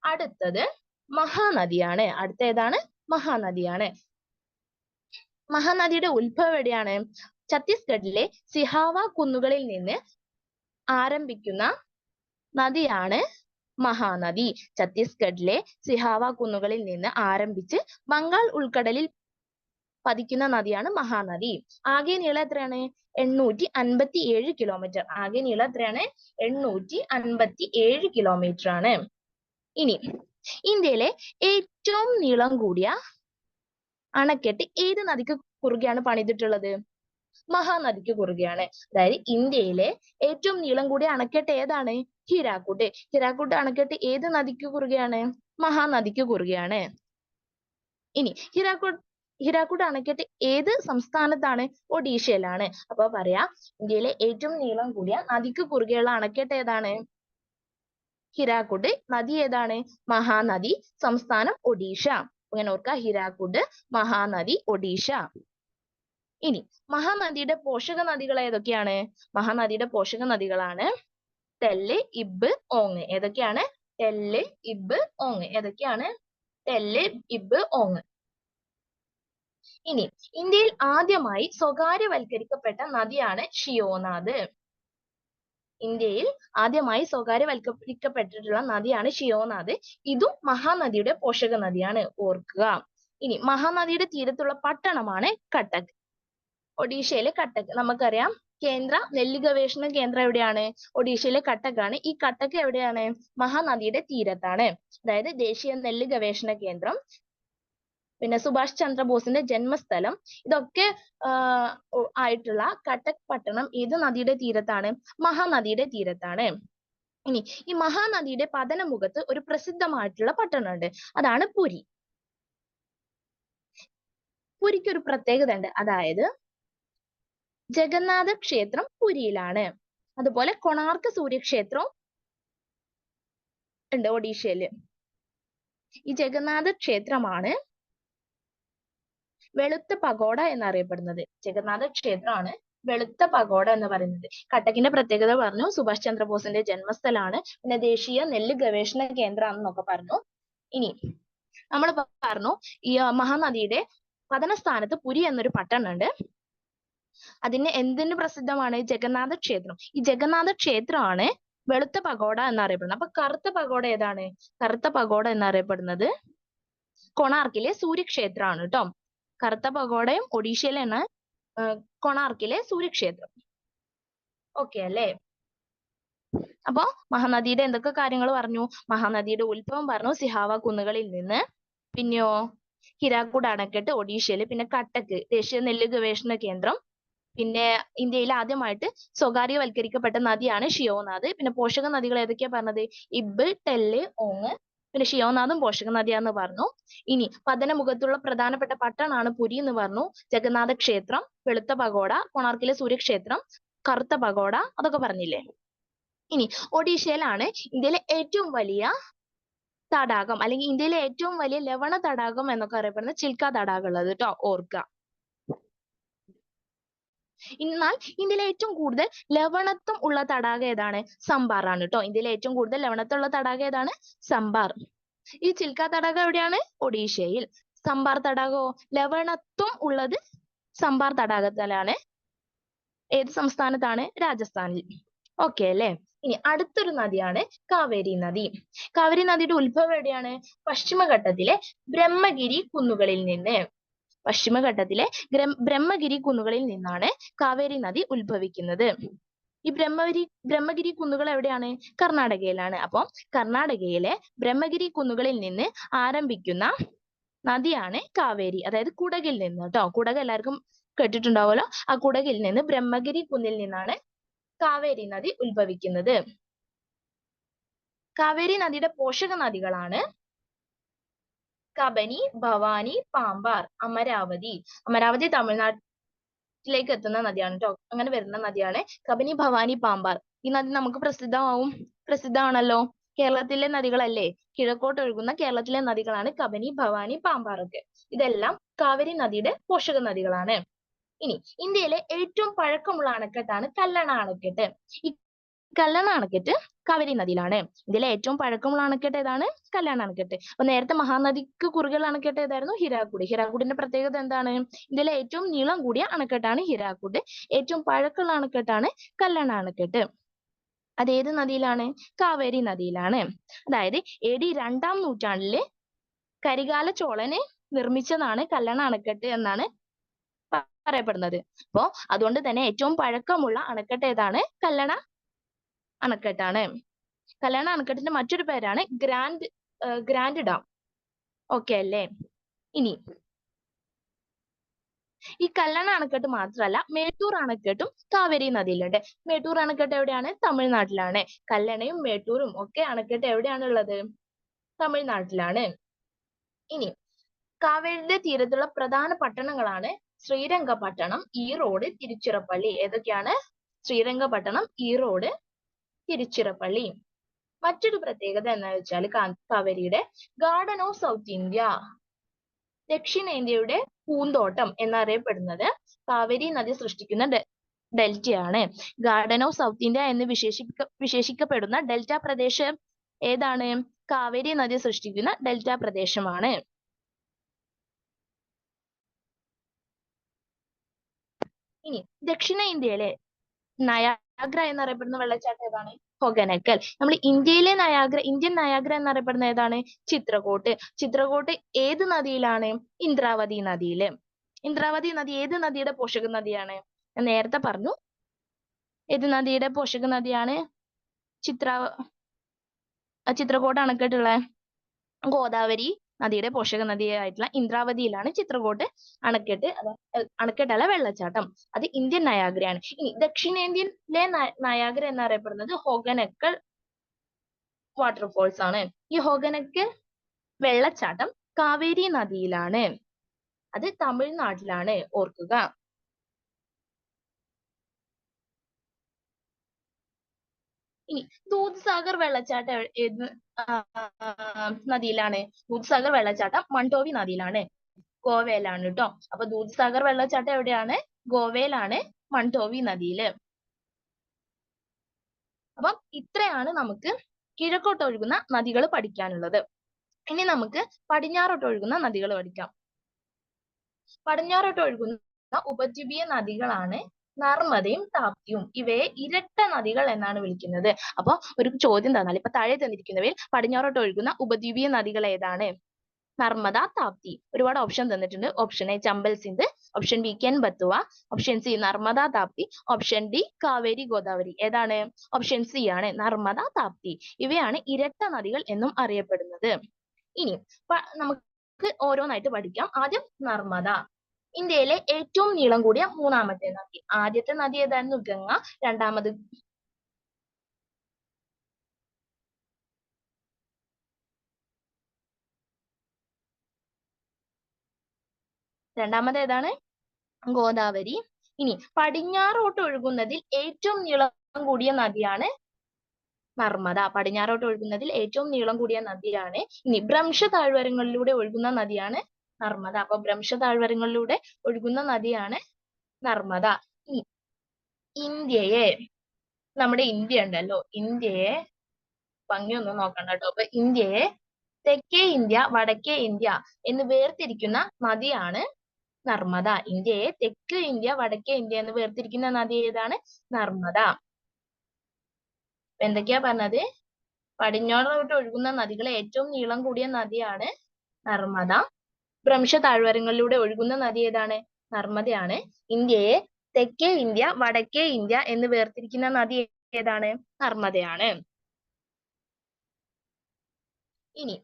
അടുത്തത് മഹാനദിയാണ്. അടുത്ത ഏതാണ് മഹാനദിയാണ്. മഹാനദിയുടെ ഉത്ഭവം എവിടെയാണ്? ഛത്തീസ്ഗഡിലെ സിഹാവ കുന്നുകളിൽ നിന്ന് ആരംഭിക്കുന്ന നദിയാണ് മഹാനദി. ഛത്തീസ്ഗഡിലെ സിഹാവ കുന്നുകളിൽ നിന്ന് ആരംഭിച്ച് ബംഗാൾ ഉൾക്കടലിൽ പതിക്കുന്ന നദിയാണ് മഹാനദി. ആകെ നീളം എത്രയാണ്? എണ്ണൂറ്റി അൻപത്തി ഏഴ് കിലോമീറ്റർ ആകെ നീളം എത്രയാണ്? എണ്ണൂറ്റി അൻപത്തി ഏഴ് കിലോമീറ്റർ ആണ്. ഇനി ഇന്ത്യയിലെ ഏറ്റവും നീളം കൂടിയ അണക്കെട്ട് ഏത് നദിക്ക് കുറുകെയാണ് പണിതിട്ടുള്ളത്? മഹാനദിക്ക് കുറുകെയാണ്. അതായത് ഇന്ത്യയിലെ ഏറ്റവും നീളം കൂടിയ അണക്കെട്ട് ഏതാണ്? ഹിരാക്കുഡ് ഹിരാക്കുഡ് അണക്കെട്ട് ഏത് നദിക്ക് കുറുകെയാണ്? മഹാനദിക്ക് കുറുകെയാണ്. ഇനി ഹിരാക്കുഡ് ഹിരാക്കുഡ് അണക്കെട്ട് ഏത് സംസ്ഥാനത്താണ്? ഒഡീഷയിലാണ്. അപ്പൊ പറയാ ഇന്ത്യയിലെ ഏറ്റവും നീളം കൂടിയ നദിക്ക് കുറുകെയുള്ള അണക്കെട്ട് ഏതാണ്? ഹിരാക്കുഡ് നദി ഏതാണ്? മഹാനദി. സംസ്ഥാനം ഒഡീഷ. അങ്ങനെ ഓർക്കുക ഹിരാക്കുഡ് മഹാനദി ഒഡീഷ. ഇനി മഹാനദിയുടെ പോഷക നദികൾ ഏതൊക്കെയാണ്? മഹാനദിയുടെ പോഷക നദികളാണ് തെല്ല് ഇബ് ഓങ് ഏതൊക്കെയാണ്? തെല്ല് ഇബ് ഓങ് ഏതൊക്കെയാണ്? തെല്ല് ഇബ് ഓങ് ഇനി ഇന്ത്യയിൽ ആദ്യമായി സ്വകാര്യവൽക്കരിക്കപ്പെട്ട നദിയാണ് ഷിയോനാഥ് ഇന്ത്യയിൽ ആദ്യമായി സ്വകാര്യവൽക്കരിക്കപ്പെട്ടിട്ടുള്ള നദിയാണ് ഷിയോനാഥ് ഇതും മഹാനദിയുടെ പോഷക നദിയാണ് ഓർക്കുക. ഇനി മഹാനദിയുടെ തീരത്തുള്ള പട്ടണമാണ് കട്ടക്ക് ഒഡീഷയിലെ കട്ടക്ക് നമുക്കറിയാം കേന്ദ്ര നെല്ല് ഗവേഷണ കേന്ദ്രം എവിടെയാണ്? ഒഡീഷയിലെ കട്ടക്കാണ് ഈ കട്ടക്ക് എവിടെയാണ്? മഹാനദിയുടെ തീരത്താണ്. അതായത് ദേശീയ നെല്ല് ഗവേഷണ കേന്ദ്രം പിന്നെ സുഭാഷ് ചന്ദ്രബോസിന്റെ ജന്മസ്ഥലം. ഇതൊക്കെ ആയിട്ടുള്ള കട്ടക് പട്ടണം ഏത് നദിയുടെ തീരത്താണ് മഹാനദിയുടെ തീരത്താണ്. ഇനി ഈ മഹാനദിയുടെ പതനമുഖത്ത് ഒരു പ്രസിദ്ധമായിട്ടുള്ള പട്ടണമുണ്ട്. അതാണ് പുരി. പുരിക്ക് ഒരു പ്രത്യേകത ഉണ്ട് അതായത് ജഗന്നാഥ ക്ഷേത്രം പുരിയിലാണ്. അതുപോലെ കൊണാർക്ക് സൂര്യക്ഷേത്രവും ഉണ്ട് ഒഡീഷയിൽ. ഈ ജഗന്നാഥ ക്ഷേത്രമാണ് വെളുത്ത പഗോഡ എന്നറിയപ്പെടുന്നത്. ജഗന്നാഥ ക്ഷേത്രമാണ് വെളുത്ത പഗോഡ എന്ന് പറയുന്നത്. കട്ടക്കിന്റെ പ്രത്യേകത പറഞ്ഞു സുഭാഷ് ചന്ദ്രബോസിന്റെ ജന്മസ്ഥലമാണ് പിന്നെ ദേശീയ നെല്ല് ഗവേഷണ കേന്ദ്രമാണെന്നൊക്കെ പറഞ്ഞു. ഇനി നമ്മൾ പറഞ്ഞു ഈ മഹാനദിയുടെ പതന സ്ഥാനത്ത് പുരി എന്നൊരു പട്ടണമുണ്ട്. അതിന് എന്തിന് പ്രസിദ്ധമാണ്? ജഗന്നാഥ ക്ഷേത്രം. ഈ ജഗന്നാഥ ക്ഷേത്രമാണ് വെളുത്ത പഗോഡ എന്നറിയപ്പെടുന്നത്. അപ്പൊ കറുത്ത പഗോഡ ഏതാണ്? കറുത്ത പഗോഡ എന്നറിയപ്പെടുന്നത് കൊണാർക്കിലെ സൂര്യക്ഷേത്രമാണ് കേട്ടോ കറുത്ത പഗോഡയും ഒഡീഷയിലാണ് കൊണാർക്കിലെ സൂര്യക്ഷേത്രം. ഓക്കെ അല്ലേ? അപ്പൊ മഹാനദിയുടെ എന്തൊക്കെ കാര്യങ്ങൾ പറഞ്ഞു? മഹാനദിയുടെ ഉത്ഭവം പറഞ്ഞു സിഹാവ കുന്നുകളിൽ നിന്ന്. പിന്നെയോ? ഹിരാക്കുഡ് അണക്കെട്ട് ഒഡീഷയിൽ പിന്നെ കട്ടക്ക് ദേശീയ നെല്ല് ഗവേഷണ കേന്ദ്രം. പിന്നെ ഇന്ത്യയിൽ ആദ്യമായിട്ട് സ്വകാര്യവൽക്കരിക്കപ്പെട്ട നദിയാണ് ഷിയോനാഥ്. പിന്നെ പോഷക നദികൾ ഏതൊക്കെയാ പറഞ്ഞത്? ഇബ് ടെല്ല് ഓങ് പിന്നെ ഷിയോനാഥും പോഷക നദിയാന്ന് പറഞ്ഞു. ഇനി പതനമുഖത്തുള്ള പ്രധാനപ്പെട്ട പട്ടണമാണ് പുരി എന്ന് പറഞ്ഞു. ജഗന്നാഥ ക്ഷേത്രം വെളുത്ത പഗോഡ കൊണാർക്കിലെ സൂര്യക്ഷേത്രം കറുത്ത പഗോഡ അതൊക്കെ പറഞ്ഞില്ലേ? ഇനി ഒഡീഷയിലാണ് ഇന്ത്യയിലെ ഏറ്റവും വലിയ തടാകം അല്ലെങ്കിൽ ഇന്ത്യയിലെ ഏറ്റവും വലിയ ലവണ തടാകം എന്നൊക്കെ അറിയപ്പെടുന്ന ചിൽക്ക തടാകം ഉള്ളത് കേട്ടോ ഓർക്കുക. എന്നാൽ ഇതിൽ ഏറ്റവും കൂടുതൽ ലവണത്വം ഉള്ള തടാകം ഏതാണ്? സംബാർ ആണ് കേട്ടോ ഇന്ത്യയിലെ ഏറ്റവും കൂടുതൽ ലവണത്വം ഉള്ള തടാകം ഏതാണ്? സംബാർ ഈ ചിൽക്ക തടാകം എവിടെയാണ്? ഒഡീഷയിൽ. സംബാർ തടാകമോ? ലവണത്വം ഉള്ളത് സംബാർ തടാകത്തിലാണ്. ഏത് സംസ്ഥാനത്താണ്? രാജസ്ഥാനിൽ. ഓക്കെ അല്ലേ? ഇനി അടുത്തൊരു നദിയാണ് കാവേരി നദി. കാവേരി നദിയുടെ ഉത്ഭവം എവിടെയാണ്? പശ്ചിമഘട്ടത്തിലെ ബ്രഹ്മഗിരി കുന്നുകളിൽ നിന്ന്. പശ്ചിമഘട്ടത്തിലെ ബ്രഹ്മഗിരി കുന്നുകളിൽ നിന്നാണ് കാവേരി നദി ഉത്ഭവിക്കുന്നത്. ഈ ബ്രഹ്മഗിരി ബ്രഹ്മഗിരി കുന്നുകൾ എവിടെയാണ്? കർണാടകയിലാണ്. അപ്പോൾ കർണാടകയിലെ ബ്രഹ്മഗിരി കുന്നുകളിൽ നിന്ന് ആരംഭിക്കുന്ന നദിയാണ് കാവേരി. അതായത് കുടകിൽ നിന്ന് ട്ടോ കുടക് എല്ലാവർക്കും കേട്ടിട്ടുണ്ടാവുമല്ലോ. ആ കുടകിൽ നിന്ന് ബ്രഹ്മഗിരി കുന്നിൽ നിന്നാണ് കാവേരി നദി ഉത്ഭവിക്കുന്നത്. കാവേരി നദിയുടെ പോഷക നദികളാണ് കബനി ഭവാനി പാമ്പാർ അമരാവതി. അമരാവതി തമിഴ്നാട്ടിലേക്ക് എത്തുന്ന നദിയാണ് ട്ടോ. അങ്ങനെ വരുന്ന നദിയാണ് കബനി ഭവാനി പാമ്പാർ. ഈ നദി നമുക്ക് പ്രസിദ്ധമാവും. പ്രസിദ്ധമാണല്ലോ. കേരളത്തിലെ നദികളല്ലേ? കിഴക്കോട്ട് ഒഴുകുന്ന കേരളത്തിലെ നദികളാണ് കബനി ഭവാനി പാമ്പാർ ഒക്കെ. ഇതെല്ലാം കാവേരി നദിയുടെ പോഷക നദികളാണ്. ഇനി ഇന്ത്യയിലെ ഏറ്റവും പഴക്കമുള്ള അണക്കെട്ടാണ് കല്ലണ അണക്കെട്ട്. ഈ കല്ലണ അണക്കെട്ട് കാവേരി നദിയിലാണ്. ഇന്ത്യയിലെ ഏറ്റവും പഴക്കമുള്ള അണക്കെട്ട് ഏതാണ്? കല്ലണ അണക്കെട്ട് അപ്പൊ നേരത്തെ മഹാനദിക്ക് കുറുകെയുള്ള അണക്കെട്ട് ഏതായിരുന്നു? ഹിരാക്കുഡ് ഹിരാക്കുഡിന്റെ പ്രത്യേകത എന്താണ്? ഇന്ത്യയിലെ ഏറ്റവും നീളം കൂടിയ അണക്കെട്ടാണ് ഹിരാക്കുഡ് ഏറ്റവും പഴക്കമുള്ള അണക്കെട്ടാണ് കല്ലണ അണക്കെട്ട് അത് ഏത് നദിയിലാണ്? കാവേരി നദിയിലാണ്. അതായത് എ ഡി രണ്ടാം നൂറ്റാണ്ടിൽ കരികാല ചോളന് നിർമ്മിച്ചതാണ് കല്ലണ അണക്കെട്ട് എന്നാണ് പറയപ്പെടുന്നത്. അപ്പോ അതുകൊണ്ട് തന്നെ ഏറ്റവും പഴക്കമുള്ള അണക്കെട്ട് ഏതാണ്? കല്ലണ അണക്കെട്ടാണ്. കല്ലണ അണക്കെട്ടിന്റെ മറ്റൊരു പേരാണ് ഗ്രാൻഡ് ഗ്രാൻഡ് ഡാം. ഓക്കെ അല്ലേ? ഇനി ഈ കല്ലണ അണക്കെട്ട് മാത്രമല്ല മേട്ടൂർ അണക്കെട്ടും കാവേരി നദിയിലുണ്ട്. മേട്ടൂർ അണക്കെട്ട് എവിടെയാണ്? തമിഴ്നാട്ടിലാണ്. കല്ലണയും മേട്ടൂരും ഒക്കെ അണക്കെട്ട് എവിടെയാണ് ഉള്ളത് തമിഴ്നാട്ടിലാണ്. ഇനി കാവേരിയുടെ തീരത്തുള്ള പ്രധാന പട്ടണങ്ങളാണ് ശ്രീരംഗപട്ടണം ഈറോഡ് തിരുച്ചിറപ്പള്ളി. ഏതൊക്കെയാണ്? ശ്രീരംഗപട്ടണം ഈറോഡ് തിരുച്ചിറപ്പള്ളി മറ്റൊരു പ്രത്യേകത എന്ന് വെച്ചാൽ കാവേരിയുടെ ഗാർഡൻ ഓഫ് സൗത്ത് ഇന്ത്യ ദക്ഷിണേന്ത്യയുടെ പൂന്തോട്ടം എന്നറിയപ്പെടുന്നത് കാവേരി നദി സൃഷ്ടിക്കുന്ന ഡെൽറ്റയാണ്. ഗാർഡൻ ഓഫ് സൗത്ത് ഇന്ത്യ എന്ന് വിശേഷിക്ക വിശേഷിക്കപ്പെടുന്ന ഡെൽറ്റ പ്രദേശം ഏതാണ്? കാവേരി നദി സൃഷ്ടിക്കുന്ന ഡെൽറ്റ പ്രദേശമാണ്. ഇനി ദക്ഷിണ ഇന്ത്യയിലെ നയാഗ്ര എന്നറിയപ്പെടുന്ന വെള്ളച്ചാട്ടം ഏതാണ്? ഹൊഗനക്കൽ നമ്മൾ ഇന്ത്യയിലെ നയാഗ്ര ഇന്ത്യൻ നയാഗ്ര എന്നറിയപ്പെടുന്ന ഏതാണ്? ചിത്രകൂട്ട്. ചിത്രകൂട്ട് ഏത് നദിയിലാണ്? ഇന്ദ്രാവതി നദിയിൽ. ഇന്ദ്രാവതി നദി ഏത് നദിയുടെ പോഷക നദിയാണ്? ഞാൻ നേരത്തെ പറഞ്ഞു. ഏത് നദിയുടെ പോഷക നദിയാണ്? ചിത്ര ചിത്രകൂട്ട് അണക്കെട്ടുള്ള ഗോദാവരി. നദിയുടെ പോഷക നദിയായിട്ടുള്ള ഇന്ദ്രാവതിയിലാണ് ചിത്രകൂട്ട് അണക്കെട്ട് അണക്കെട്ടല്ല വെള്ളച്ചാട്ടം. അത് ഇന്ത്യൻ നയാഗ്രയാണ്. ഇനി ദക്ഷിണേന്ത്യയിലെ നയാഗ്ര എന്നറിയപ്പെടുന്നത് ഹൊഗനക്കൽ വാട്ടർഫോൾസ് ആണ്. ഈ ഹൊഗനക്കൽ വെള്ളച്ചാട്ടം കാവേരി നദിയിലാണ്. അത് തമിഴ്നാട്ടിലാണ്. ഓർക്കുക. ഇനി ദൂദ്സാഗർ വെള്ളച്ചാട്ടം ഏത് നദിയിലാണ്. ദൂദ്സാഗർ വെള്ളച്ചാട്ടം മൺടോവി നദിയിലാണ്. ഗോവയിലാണ് കേട്ടോ അപ്പൊ ദൂദ്സാഗർ വെള്ളച്ചാട്ടം എവിടെയാണ്? ഗോവയിലാണ് മൺടോവി നദിയിൽ. അപ്പം ഇത്രയാണ് നമുക്ക് കിഴക്കോട്ട് ഒഴുകുന്ന നദികൾ പഠിക്കാനുള്ളത്. ഇനി നമുക്ക് പടിഞ്ഞാറോട്ട് ഒഴുകുന്ന നദികൾ പഠിക്കാം. പടിഞ്ഞാറോട്ട് ഒഴുകുന്ന ഉപദ്വീപീയ നദികളാണ് നർമ്മദയും താപ്തിയും. ഇവയെ ഇരട്ട നദികൾ എന്നാണ് വിളിക്കുന്നത്. അപ്പൊ ഒരു ചോദ്യം തന്നാൽ ഇപ്പൊ താഴെ തന്നിരിക്കുന്നവയിൽ പടിഞ്ഞാറോട്ട് ഒഴുകുന്ന ഉപദ്വീപീയ നദികൾ ഏതാണ്? നർമ്മദ താപ്തി. ഒരുപാട് ഓപ്ഷൻ തന്നിട്ടുണ്ട്. Option A Chambal Sindh. Option B Ken Betwa. Option C Narmada Tapti. Option D Kaveri Godavari. ഏതാണ്? ഓപ്ഷൻ സി ആണ് നർമ്മദ താപ്തി. ഇവയാണ് ഇരട്ട നദികൾ എന്നും അറിയപ്പെടുന്നത്. ഇനി നമുക്ക് ഓരോന്നായിട്ട് പഠിക്കാം. ആദ്യം നർമ്മദ. ഇന്ത്യയിലെ ഏറ്റവും നീളം കൂടിയ മൂന്നാമത്തെ നദി. ആദ്യത്തെ നദി ഏതായിരുന്നു? ഗംഗ. രണ്ടാമത് രണ്ടാമത് ഏതാണ്? ഗോദാവരി. ഇനി പടിഞ്ഞാറോട്ട് ഒഴുകുന്നതിൽ ഏറ്റവും നീളം കൂടിയ നദിയാണ് നർമ്മദ. പടിഞ്ഞാറോട്ട് ഒഴുകുന്നതിൽ ഏറ്റവും നീളം കൂടിയ നദിയാണ്. ഇനി ഭ്രംശ താഴ്വരങ്ങളിലൂടെ ഒഴുകുന്ന നദിയാണ് നർമ്മദ. അപ്പൊ ഭ്രംശ താഴ്വരങ്ങളിലൂടെ ഒഴുകുന്ന നദിയാണ് നർമ്മദ. ഇനി ഇന്ത്യയെ നമ്മുടെ ഇന്ത്യ ഉണ്ടല്ലോ. ഇന്ത്യയെ ഭംഗിയൊന്നും നോക്കണ്ട കേട്ടോ. അപ്പൊ ഇന്ത്യയെ തെക്കേ ഇന്ത്യ വടക്കേ ഇന്ത്യ എന്ന് വേർതിരിക്കുന്ന നദിയാണ് നർമ്മദ. ഇന്ത്യയെ തെക്ക് ഇന്ത്യ വടക്കേ ഇന്ത്യ എന്ന് വേർതിരിക്കുന്ന നദി ഏതാണ്? നർമ്മദ. എന്തൊക്കെയാ പറഞ്ഞത്? പടിഞ്ഞാറോട്ട് ഒഴുകുന്ന നദികളെ ഏറ്റവും നീളം കൂടിയ നദിയാണ് നർമ്മദ. ഭ്രംശ താഴ്വരങ്ങളിലൂടെ ഒഴുകുന്ന നദി ഏതാണ്? നർമ്മദയാണ്. ഇന്ത്യയെ തെക്കേ ഇന്ത്യ വടക്കേ ഇന്ത്യ എന്ന് വേർതിരിക്കുന്ന നദി ഏതാണ്? നർമ്മദയാണ്. ഇനി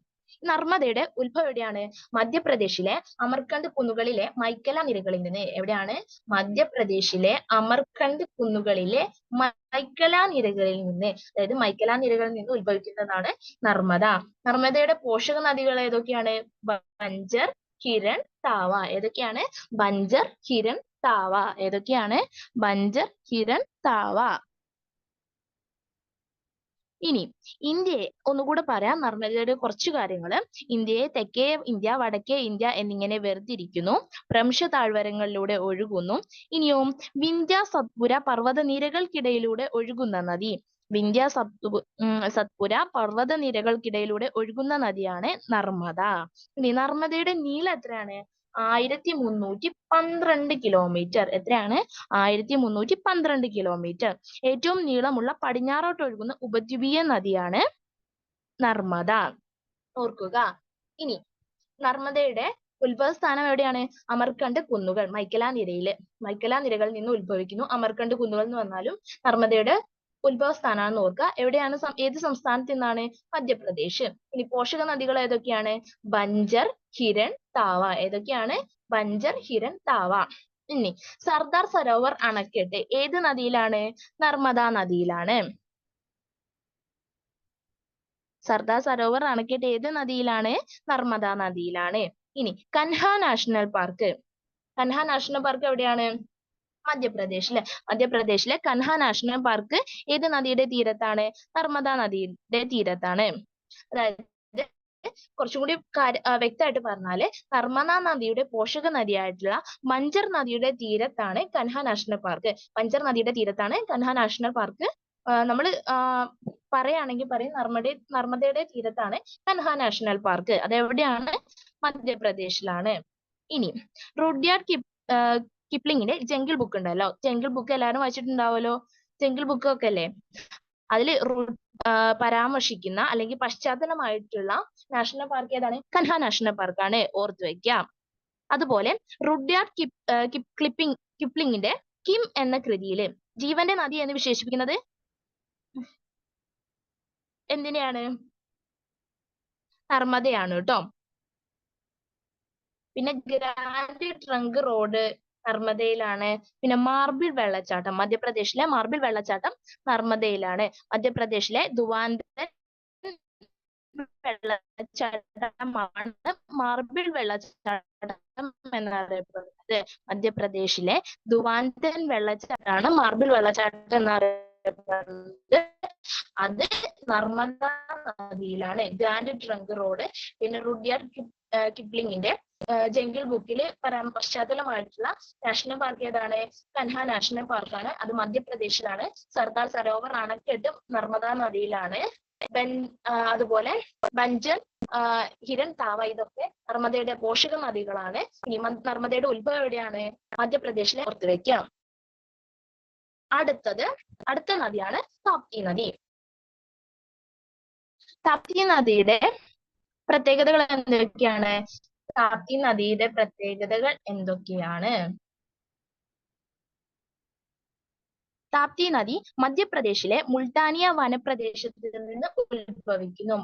നർമ്മദയുടെ ഉത്ഭവം എവിടെയാണ്? മധ്യപ്രദേശിലെ അമർകണ്ട് കുന്നുകളിലെ മൈക്കല നിരകളിൽ നിന്ന്. എവിടെയാണ്? മധ്യപ്രദേശിലെ അമർകണ്ട് കുന്നുകളിലെ മൈക്കല നിരകളിൽ നിന്ന്. അതായത് മൈക്കല നിരകളിൽ നിന്ന് ഉത്ഭവിക്കുന്നതാണ് നർമ്മദ. നർമ്മദയുടെ പോഷക നദികൾ ഏതൊക്കെയാണ്? ബഞ്ചർ ഹിരൺ താവ. ഏതൊക്കെയാണ്? ബഞ്ചർ ഹിരൺ താവ. ഏതൊക്കെയാണ്? ബഞ്ചർ ഹിരൺ താവ. ഇനി ഇന്ത്യയെ ഒന്നുകൂടെ പറയാം. നർമ്മദയുടെ കുറച്ചു കാര്യങ്ങൾ ഇന്ത്യയെ തെക്കേ ഇന്ത്യ വടക്കേ ഇന്ത്യ എന്നിങ്ങനെ വേർതിരിക്കുന്നു. ഭ്രംശ താഴ്വരങ്ങളിലൂടെ ഒഴുകുന്നു. ഇനിയോ വിന്ധ്യ സത്പുര പർവതനിരകൾക്കിടയിലൂടെ ഒഴുകുന്ന നദി. വിന്ധ്യ സത്പു സത്പുര സത്പുര പർവതനിരകൾക്കിടയിലൂടെ ഒഴുകുന്ന നദിയാണ് നർമ്മദ. ഇനി നർമ്മദയുടെ നീളം എത്രയാണ്? ആയിരത്തി മുന്നൂറ്റി പന്ത്രണ്ട് കിലോമീറ്റർ എത്രയാണ്? ആയിരത്തി മുന്നൂറ്റി പന്ത്രണ്ട് കിലോമീറ്റർ ഏറ്റവും നീളമുള്ള പടിഞ്ഞാറോട്ട് ഒഴുകുന്ന ഉപദ്വീപീയ നദിയാണ് നർമ്മദ. ഓർക്കുക. ഇനി നർമ്മദയുടെ ഉത്ഭവസ്ഥാനം എവിടെയാണ്? അമർകണ്ട് കുന്നുകൾ മൈക്കലാ നിരയിൽ മൈക്കലാ നിരകളിൽ നിന്ന് ഉത്ഭവിക്കുന്നു അമർകണ്ട് കുന്നുകൾ എന്ന് പറഞ്ഞാലും നർമ്മദയുടെ ഉത്ഭവസ്ഥാനാണെന്ന് ഓർക്കുക. എവിടെയാണ് ഏത് സംസ്ഥാനത്ത് നിന്നാണ് മധ്യപ്രദേശ്? ഇനി പോഷക നദികൾ ഏതൊക്കെയാണ്? ബഞ്ചർ ഹിരൺ താവ. ഏതൊക്കെയാണ്? ബഞ്ചർ ഹിരൺ താവ. ഇനി സർദാർ സരോവർ അണക്കെട്ട് ഏത് നദിയിലാണ്? നർമ്മദ നദിയിലാണ്. സർദാർ സരോവർ അണക്കെട്ട് ഏത് നദിയിലാണ്? നർമ്മദ നദിയിലാണ്. ഇനി Kanha national park. Kanha national park എവിടെയാണ്? മധ്യപ്രദേശിലെ. മധ്യപ്രദേശിലെ കൻഹ നാഷണൽ പാർക്ക് ഏത് നദിയുടെ തീരത്താണ്? നർമ്മദ നദിയുടെ തീരത്താണ്. അതായത് കുറച്ചുകൂടി വ്യക്തമായിട്ട് പറഞ്ഞാൽ നർമ്മദ നദിയുടെ പോഷക നദിയായിട്ടുള്ള മഞ്ചർ നദിയുടെ തീരത്താണ് കൻഹ നാഷണൽ പാർക്ക്. മഞ്ചർ നദിയുടെ തീരത്താണ് കൻഹ നാഷണൽ പാർക്ക്. നമ്മൾ പറയുകയാണെങ്കിൽ പറയും നർമ്മദ നർമ്മദയുടെ തീരത്താണ് കൻഹ നാഷണൽ പാർക്ക്. അതെവിടെയാണ്? മധ്യപ്രദേശിലാണ്. ഇനി റുഡ്യാർഡ് ആ, കിപ്ലിങ്ങിന്റെ ജംഗിൾ ബുക്ക് ഉണ്ടല്ലോ. ജംഗിൾ ബുക്ക് എല്ലാവരും വായിച്ചിട്ടുണ്ടാവുമല്ലോ? ജംഗിൾ ബുക്ക് ഒക്കെ അല്ലേ? അതിൽ പരാമർശിക്കുന്ന അല്ലെങ്കിൽ പശ്ചാത്തലമായിട്ടുള്ള നാഷണൽ പാർക്ക് ഏതാണ്? കൻഹ നാഷണൽ പാർക്കാണ് ഓർത്തു വെക്കാം അതുപോലെ റുഡ്യാർഡ് കിപ് ക്ലിപ്പിംഗ് കിപ്ലിങ്ങിന്റെ കിം എന്ന കൃതിയിൽ ജീവന്റെ നദി എന്ന് വിശേഷിപ്പിക്കുന്നത്? എന്തിനെയാണ്? നർമ്മദയാണ് കേട്ടോ പിന്നെ ഗ്രാൻഡ് ട്രങ്ക് റോഡ് നർമ്മദയിലാണ്. പിന്നെ മാർബിൾ വെള്ളച്ചാട്ടം മധ്യപ്രദേശിലെ മാർബിൾ വെള്ളച്ചാട്ടം നർമ്മദയിലാണ്. മധ്യപ്രദേശിലെ ദുവാന്തൻ വെള്ളച്ചാട്ടമാണ് മാർബിൾ വെള്ളച്ചാട്ടം എന്നറിയപ്പെടുന്നത്. മധ്യപ്രദേശിലെ ദുവാന്തൻ വെള്ളച്ചാട്ടമാണ് മാർബിൾ വെള്ളച്ചാട്ടം എന്നറിയപ്പെടുന്നത്. അത് നർമ്മദ നദിയിലാണ്. ഗ്രാൻഡ് ട്രങ്ക് റോഡ് പിന്നെ റുഡ്യാർഡ് കിപ്ലിങ്ങിന്റെ ജംഗിൾ ബുക്കിൽ പരാ പശ്ചാത്തലമായിട്ടുള്ള നാഷണൽ പാർക്ക് ഏതാണ്? കൻഹ നാഷണൽ പാർക്കാണ് അത് മധ്യപ്രദേശിലാണ്. സർദാർ സരോവർ അണക്കെട്ട് നർമ്മദ നദിയിലാണ്. അതുപോലെ ബഞ്ചൻ ഹിരൺ താവ ഇതൊക്കെ നർമ്മദയുടെ പോഷക നദികളാണ്. ഇനി നർമ്മദയുടെ ഉത്ഭവം എവിടെയാണ്? മധ്യപ്രദേശിലെ ഓർത്ത് വെക്കാം. അടുത്തത് അടുത്ത നദിയാണ് താപ്തി നദി. താപ്തി നദിയുടെ പ്രത്യേകതകൾ എന്തൊക്കെയാണ്? താപ്തി നദിയുടെ പ്രത്യേകതകൾ എന്തൊക്കെയാണ്? താപ്തി നദി മധ്യപ്രദേശിലെ മുൾട്ടാനിയ വനപ്രദേശത്തിൽ നിന്ന് ഉത്ഭവിക്കുന്നു.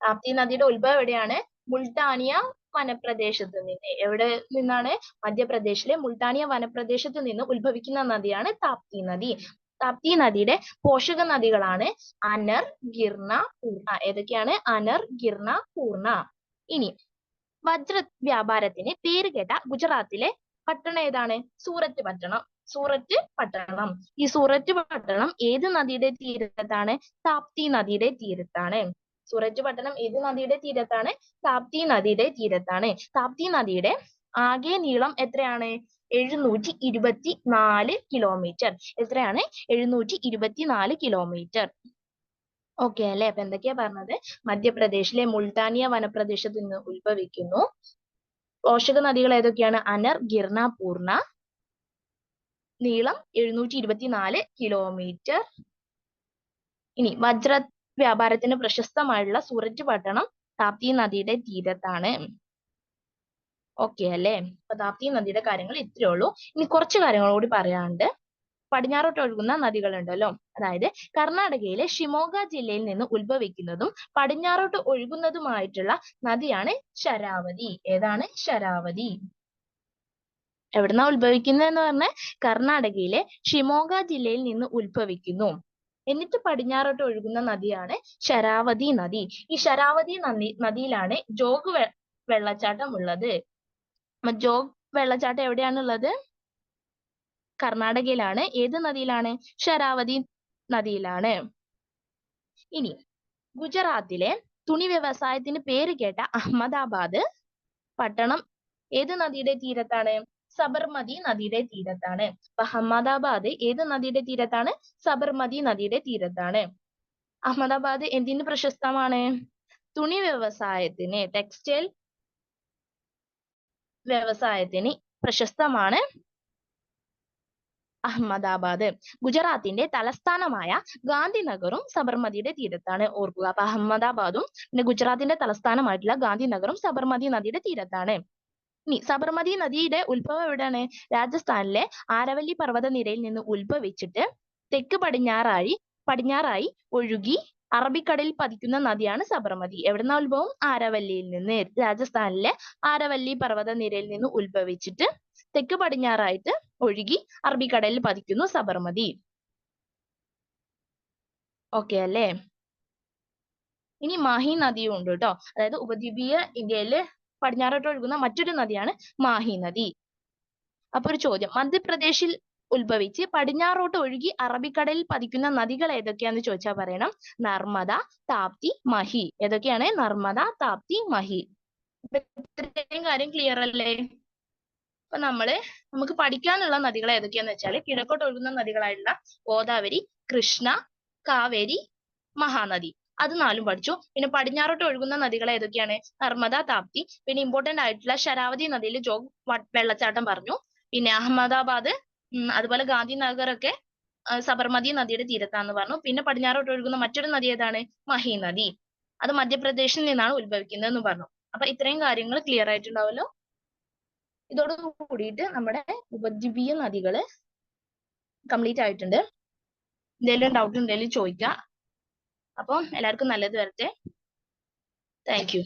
താപ്തി നദിയുടെ ഉത്ഭവം എവിടെയാണ്? മുൾട്ടാനിയ വനപ്രദേശത്ത് നിന്ന്. എവിടെ നിന്നാണ്? മധ്യപ്രദേശിലെ മുൾട്ടാനിയ വനപ്രദേശത്ത് നിന്ന് ഉത്ഭവിക്കുന്ന നദിയാണ് താപ്തി നദി. താപ്തി നദിയുടെ പോഷക നദികളാണ് അനർ ഗിർണ പൂർണ. ഏതൊക്കെയാണ്? അനർ ഗിർണ പൂർണ. ഇനി വജ്ര വ്യാപാരത്തിന് പേരുകേട്ട ഗുജറാത്തിലെ പട്ടണം ഏതാണ്? സൂററ്റ് പട്ടണം. സൂററ്റ് പട്ടണം. ഈ സൂററ്റ് പട്ടണം ഏത് നദിയുടെ തീരത്താണ്? താപ്തി നദിയുടെ തീരത്താണ്. സൂററ്റ് പട്ടണം ഏത് നദിയുടെ തീരത്താണ്? താപ്തി നദിയുടെ തീരത്താണ്. താപ്തി നദിയുടെ ആകെ നീളം എത്രയാണ്? എഴുന്നൂറ്റി ഇരുപത്തി നാല് കിലോമീറ്റർ എത്രയാണ്? എഴുന്നൂറ്റി ഇരുപത്തി നാല് കിലോമീറ്റർ ഓക്കെ അല്ലെ? അപ്പൊ എന്തൊക്കെയാ പറഞ്ഞത്? മധ്യപ്രദേശിലെ മുൾട്ടാനിയ വനപ്രദേശത്ത് നിന്ന് ഉത്ഭവിക്കുന്നു. പോഷക നദികൾ ഏതൊക്കെയാണ്? അനർ ഗിർണ പൂർണ. നീളം എഴുന്നൂറ്റി ഇരുപത്തിനാല് കിലോമീറ്റർ ഇനി വജ്ര വ്യാപാരത്തിന് പ്രശസ്തമായുള്ള സൂററ്റ് പട്ടണം താപ്തി നദിയുടെ തീരത്താണ്. ഓക്കെ അല്ലേ? അപ്പൊ താപ്തി നദിയുടെ കാര്യങ്ങൾ ഇത്രേ ഉള്ളൂ. ഇനി കുറച്ച് കാര്യങ്ങൾ കൂടി പറയാനുണ്ട്. പടിഞ്ഞാറോട്ട് ഒഴുകുന്ന നദികളുണ്ടല്ലോ അതായത് കർണാടകയിലെ ഷിമോഗ ജില്ലയിൽ നിന്ന് ഉത്ഭവിക്കുന്നതും പടിഞ്ഞാറോട്ട് ഒഴുകുന്നതുമായിട്ടുള്ള നദിയാണ് ശരാവതി. ഏതാണ് ശരാവതി? എവിടുന്നാ ഉത്ഭവിക്കുന്നത് എന്ന് പറഞ്ഞാൽ കർണാടകയിലെ ഷിമോഗ ജില്ലയിൽ നിന്ന് ഉത്ഭവിക്കുന്നു. എന്നിട്ട് പടിഞ്ഞാറോട്ട് ഒഴുകുന്ന നദിയാണ് ശരാവതി നദി. ഈ ശരാവതി നദി നദിയിലാണ് ജോഗ് വെള്ളച്ചാട്ടം ഉള്ളത്. ജോഗ് വെള്ളച്ചാട്ടം എവിടെയാണുള്ളത്? കർണാടകയിലാണ്. ഏത് നദിയിലാണ്? ശരാവതി നദിയിലാണ്. ഇനി ഗുജറാത്തിലെ തുണി വ്യവസായത്തിന് പേര് കേട്ട അഹമ്മദാബാദ് പട്ടണം ഏത് നദിയുടെ തീരത്താണ്? സബർമതി നദിയുടെ തീരത്താണ്. അഹമ്മദാബാദ് ഏത് നദിയുടെ തീരത്താണ്? സബർമതി നദിയുടെ തീരത്താണ്. അഹമ്മദാബാദ് എന്തിന് പ്രശസ്തമാണ്? തുണി വ്യവസായത്തിന് ടെക്സ്റ്റൈൽ വ്യവസായത്തിന് പ്രശസ്തമാണ് അഹമ്മദാബാദ്. ഗുജറാത്തിന്റെ തലസ്ഥാനമായ ഗാന്ധിനഗറും സബർമതിയുടെ തീരത്താണ്. ഓർക്കുക അപ്പൊ അഹമ്മദാബാദും പിന്നെ ഗുജറാത്തിന്റെ തലസ്ഥാനമായിട്ടുള്ള ഗാന്ധിനഗറും സബർമതി നദിയുടെ തീരത്താണ്. ഇനി സബർമതി നദിയുടെ ഉത്ഭവം എവിടെയാണ്? രാജസ്ഥാനിലെ ആരവല്ലി പർവതനിരയിൽ നിന്ന് ഉത്ഭവിച്ചിട്ട് തെക്ക് പടിഞ്ഞാറായി പടിഞ്ഞാറായി ഒഴുകി അറബിക്കടലിൽ പതിക്കുന്ന നദിയാണ് സബർമതി. എവിടുന്ന ഉത്ഭവം? ആരവല്ലിയിൽ നിന്ന്. രാജസ്ഥാനിലെ ആരവല്ലി പർവതനിരയിൽ നിന്ന് ഉത്ഭവിച്ചിട്ട് തെക്ക് പടിഞ്ഞാറായിട്ട് ഒഴുകി അറബിക്കടലിൽ പതിക്കുന്നു സബർമതി. ഓക്കെ അല്ലേ? ഇനി മാഹി നദിയും ഉണ്ട് കേട്ടോ. അതായത് ഉപദ്വീപീയ ഇന്ത്യയിൽ പടിഞ്ഞാറോട്ട് ഒഴുകുന്ന മറ്റൊരു നദിയാണ് മാഹി നദി. അപ്പൊ ഒരു ചോദ്യം. മധ്യപ്രദേശിൽ ഉത്ഭവിച്ച് പടിഞ്ഞാറോട്ട് ഒഴുകി അറബിക്കടലിൽ പതിക്കുന്ന നദികൾ ഏതൊക്കെയാന്ന് ചോദിച്ചാൽ പറയണം. നർമ്മദ താപ്തി മഹി. ഏതൊക്കെയാണ്? നർമ്മദ താപ്തി മഹി. ഇത്രയും കാര്യം ക്ലിയർ അല്ലേ? അപ്പൊ നമ്മൾ നമുക്ക് പഠിക്കാനുള്ള നദികൾ ഏതൊക്കെയാന്ന് വെച്ചാൽ കിഴക്കോട്ട് ഒഴുകുന്ന നദികളായിട്ടുള്ള ഗോദാവരി കൃഷ്ണ കാവേരി മഹാനദി. അത് നാലും പഠിച്ചു. പിന്നെ പടിഞ്ഞാറോട്ട് ഒഴുകുന്ന നദികൾ ഏതൊക്കെയാണ്? നർമ്മദ താപ്തി. പിന്നെ ഇമ്പോർട്ടന്റ് ആയിട്ടുള്ള ശരാവതി നദിയിൽ ജോഗ് വെള്ളച്ചാട്ടം പറഞ്ഞു. പിന്നെ അഹമ്മദാബാദ് അതുപോലെ ഗാന്ധിനഗർ ഒക്കെ സബർമതി നദിയുടെ തീരത്താന്ന് പറഞ്ഞു. പിന്നെ പടിഞ്ഞാറോട്ട് ഒഴുകുന്ന മറ്റൊരു നദി ഏതാണ്? മഹി നദി. അത് മധ്യപ്രദേശിൽ നിന്നാണ് ഉത്ഭവിക്കുന്നത് എന്ന് പറഞ്ഞു. അപ്പൊ ഇത്രയും കാര്യങ്ങൾ ക്ലിയർ ആയിട്ടുണ്ടാവല്ലോ? കൂടിയിട്ട് നമ്മുടെ ഉപദ്വീപീയ നദികൾ കംപ്ലീറ്റ് ആയിട്ടുണ്ട്. എന്തെങ്കിലും ഡൗട്ട് ഉണ്ടെങ്കിൽ ചോദിക്കാം. അപ്പോൾ എല്ലാവർക്കും നല്ലത് വരട്ടെ. Thank you